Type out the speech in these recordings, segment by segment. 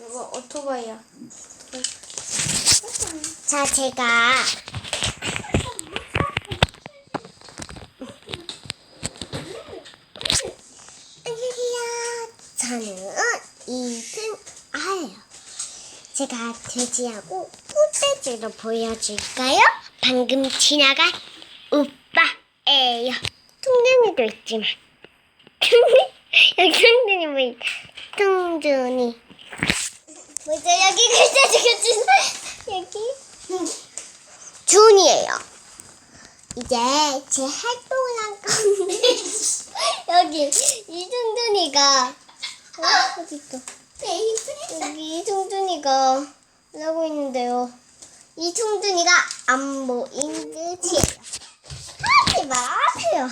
이거 오토바이야. 자, 제가 안녕하세요. 저는 이승아예요. 제가 돼지하고 꿀돼지를 보여줄까요? 방금 지나간 오빠예요. 통준이도 있지만 여기 통준이 보이 통준이 여기 글자 적혀진 여기 준이에요. 이제 제 활동을 한 건데 여기 이승준이가 어, 어디 있어? 여기 이승준이가 하고 있는데요. 이승준이가 안 보인 듯이에요. 하지 마세요.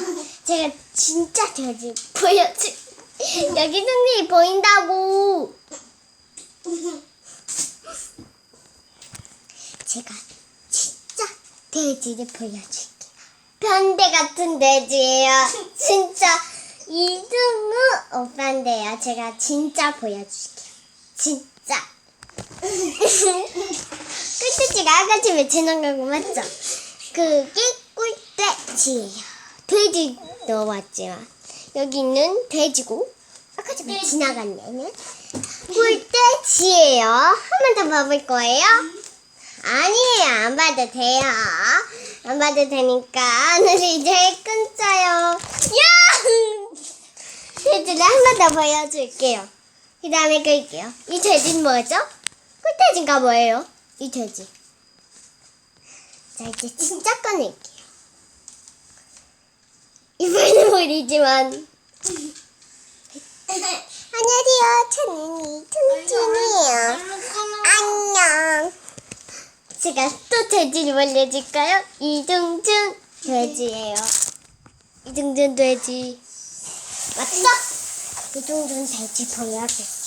제가 진짜 돼지 보여줄. 여기 승준이 보인다고. 제가 진짜 돼지를 보여줄게요. 변대 같은 돼지예요. 진짜 이승우 오빠인데요. 제가 진짜 보여줄게요. 진짜. 꿀돼지가 아까 집에 지나가고 맞죠? 그게 꿀돼지예요. 돼지 넣어봤지만 여기 있는 돼지고 아까 집에 지나간 애는 꿀돼지예요. 한 번 더 봐볼 거예요. 아니에요. 안 봐도 돼요. 안 봐도 되니까 하늘이 이제 끊자요. 야! 돼지를 한번 더 보여줄게요. 그 다음에 끌게요. 이 돼지는 뭐죠? 꿀돼지인가 뭐예요? 이 돼지. 자, 이제 진짜 꺼낼게요. 이번에 보이지만. 안녕하세요. 저는 이퉁퉁이에요. 안녕. 제가 또 돼지를 벌려줄까요? 이둥준 돼지예요. 이둥준 돼지. 맞죠? 이둥준 돼지 보여주세요.